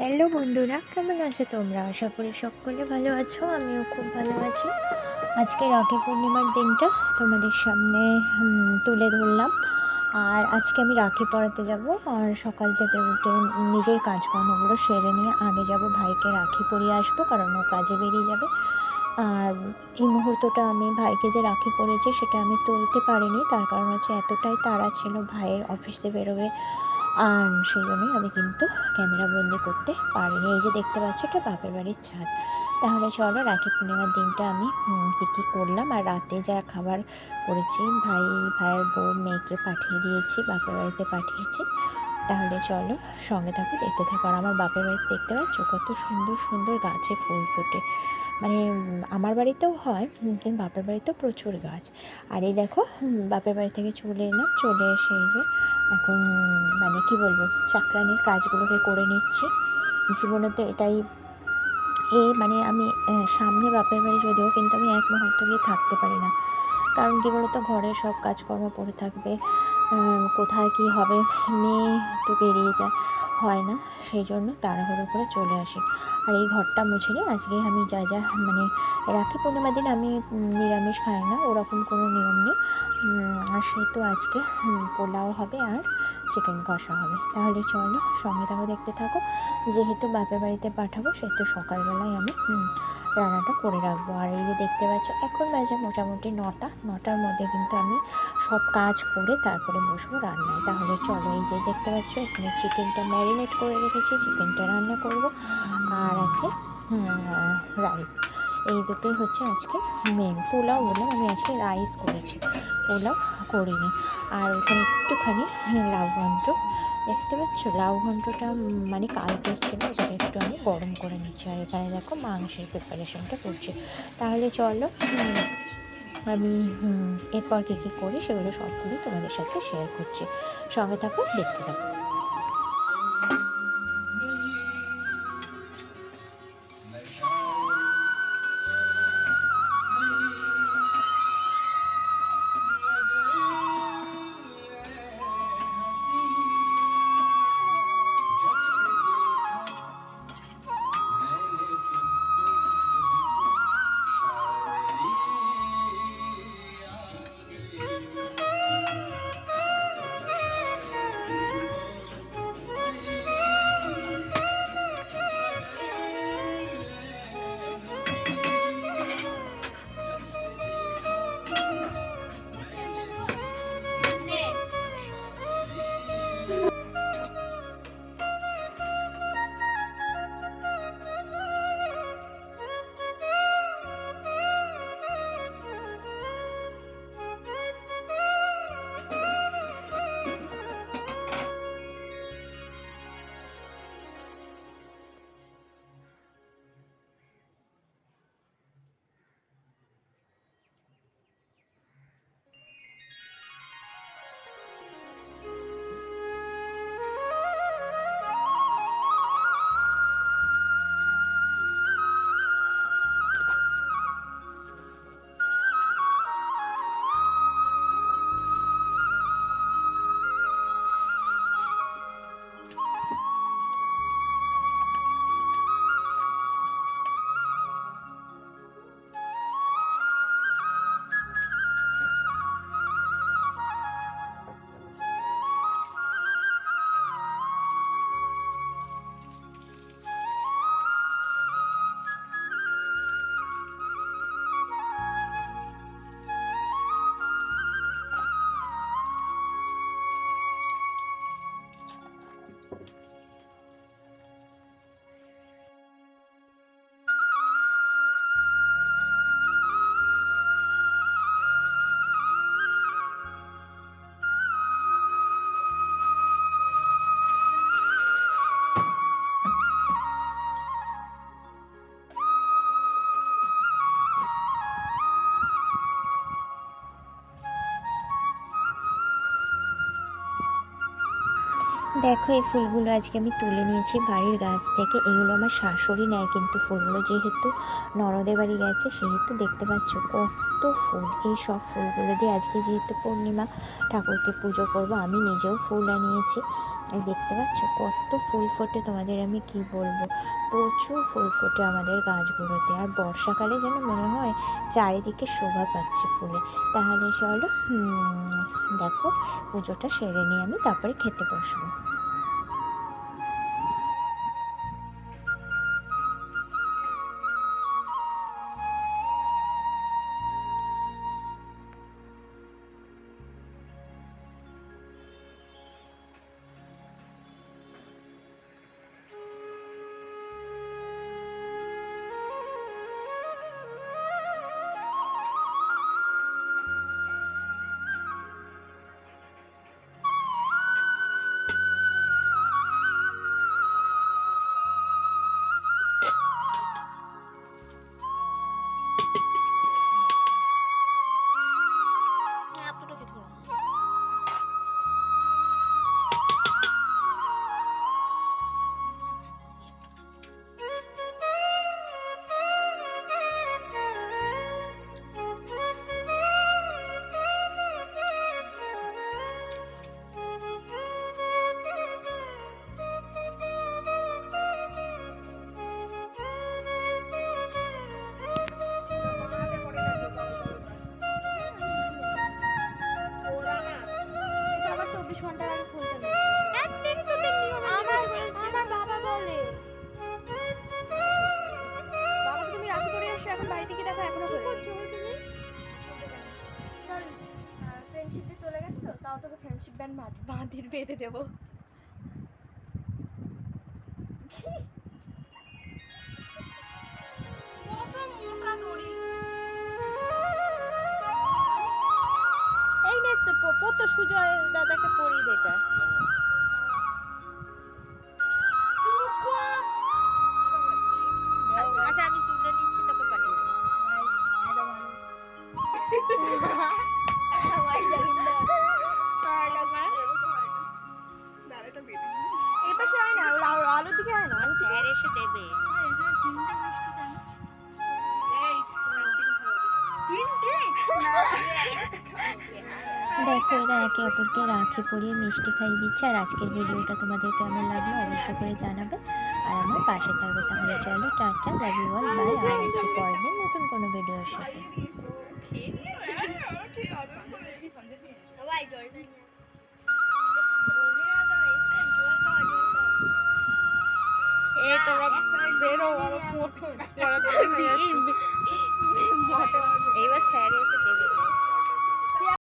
Hello বন্ধুরা, কেমন আছো তোমরা? আশা করি সকলে ভালো আছো, আমিও খুব ভালো আছি। আজকে রাখি পূর্ণিমার দিনটা তোমাদের সামনে তুলে ধরলাম। আর আজকে আমি রাখি পড়াতে যাব, আর সকাল থেকে উঠে নিজের কাজকর্মগুলো সেরে নিয়ে আগে যাব ভাইকে রাখি পরিয়ে আসব, কারণ ও কাজে বেরিয়ে যাবে। আর এই মুহূর্তটা আমি ভাইকে যে রাখি পরেছি, সেটা আমি তুলতে পারিনি। তার কারণ হচ্ছে এতটাই তাড়া ছিল ভাইয়ের অফিসে বেরোবে আর সেই জন্যই আমি কিন্তু ক্যামেরা বন্দি করতে পারিনি। এই যে দেখতে পাচ্ছ, এটা বাপের বাড়ির ছাদ। তাহলে চলো, রাখি পূর্ণিমার দিনটা আমি কী করলাম। আর রাতে যা খাবার করেছি, ভাই, ভাইয়ের বউ, মেয়েকে পাঠিয়ে দিয়েছি, বাপের বাড়িতে পাঠিয়েছি। তাহলে চলো, সঙ্গে থাকো, দেখতে থাকো। আর আমার বাপের বাড়িতে দেখতে পাচ্ছ, কত সুন্দর সুন্দর গাছে ফুল ফোটে। মানে আমার বাড়িতেও হয় কিন্তু বাপের বাড়িতেও প্রচুর গাছ। আর এই দেখো বাপের বাড়ি থেকে চলে এলাম চলে এসে এই যে এখন মানে কি বলব, চাকরানির কাজগুলোকে করে নিচ্ছি। জীবনে তো এটাই এই মানে আমি সামনে বাপের বাড়ি যদিও কিন্তু আমি এক মুহূর্ত গিয়ে থাকতে পারি না। কারণ কী বলতো, ঘরের সব কাজকর্ম পড়ে থাকবে। কোথায় কি হবে মেয়ে তো বেরিয়ে যায়। হয় না, সেই জন্য তাড়াহুড়ো করে চলে আসি। আর এই ঘরটা মুছে নিই আজকে আমি যা যা মানে রাখি পূর্ণিমার দিন আমি নিরামিষ খাই না, ওরকম কোনো নিয়ম নেই। আর সেহেতু আজকে পোলাও হবে আর চিকেন কষা হবে। তাহলে চলো সঙ্গে থাকো, দেখতে থাকো। যেহেতু বাপের বাড়িতে পাঠাবো সেহেতু সকালবেলায় আমি রান্নাটা করে রাখব। আর এই যে দেখতে পাচ্ছ, এখন বাজে মোটামুটি নটা। নটার মধ্যে কিন্তু আমি সব কাজ করে তারপরে বসবো রান্নায়। তাহলে চলো, এই যে দেখতে পাচ্ছ, এখানে চিকেনটা ম্যারিনেট করে রেখেছি চিকেনটা রান্না করব। আর আছে রাইস এই দুটোই হচ্ছে আজকে মেন পোলাও বললাম আমি আজকে রাইস করেছি। পোলাও করিনি। আর ওখানে একটুখানি লাউ দেখতে পাচ্ছ? লাউ ঘন্টটা মানে কালকে ছিল ওটাকে একটু আমি গরম করে নিচ্ছি। আর এখানে দেখো মাংসের প্রিপারেশনটা করছি। তাহলে চলো আমি এরপর কী কী করি সেগুলো সবগুলো তোমাদের সাথে শেয়ার করছি। সঙ্গে থাকো, দেখতে থাকো। দেখো, এই ফুলগুলো আজকে আমি তুলে নিয়েছি বাড়ির গাছ থেকে। এগুলো আমার শাশুড়ি নেয় কিন্তু ফুলগুলো যেহেতু ননদের বাড়ি গেছে, সেহেতু দেখতে পাচ্ছ কত ফুল। এই সব ফুলগুলো দিয়ে আজকে যেহেতু পূর্ণিমা, ঠাকুরকে পুজো করব, আমি নিজেও ফুল আনিয়েছি। দেখতে পাচ্ছ কত ফুল ফোটে, তোমাদের আমি কি বলব? প্রচুর ফুল ফোটে আমাদের গাছগুলোতে। আর বর্ষাকালে যেন মনে হয় চারিদিকে শোভা পাচ্ছে ফুলে। তাহলে চলো দেখো, পুজোটা সেরে নিয়ে আমি, তারপরে খেতে বসবো। চব্বিশ ঘণ্টার আগে খুলতে নেই একদিনই তো নিয়ম আমার আমার বাবা বলে। বাবাকে তুমি রাখি পরে এসো এখন বাড়ি থেকে দেখো এখনও কি করে করছ তুমি? ফ্রেন্ডশিপে চলে গেছে তো তাও তোকে ফ্রেন্ডশিপ ব্যান্ড বাঁধিয়ে বেঁধে দেবো। কত মোটা দড়ি। এই নে তো সুজয় দাদাকে পড়ি এটা। দেখো এরা একে অপরকে রাখি পরিয়ে মিষ্টি খাইয়ে দিচ্ছে। আর আজকের ভিডিওটা তোমাদের কেমন লাগল অবশ্যই করে জানাবে। আর আমার পাশে থাকবে তাহলে চলো tata love you all bye আর আসছি পরের দিন নতুন কোনো ভিডিওর সাথে। এই তোমরা বেরো আমার পড়াতে এইবার স্যার এসে দেবে।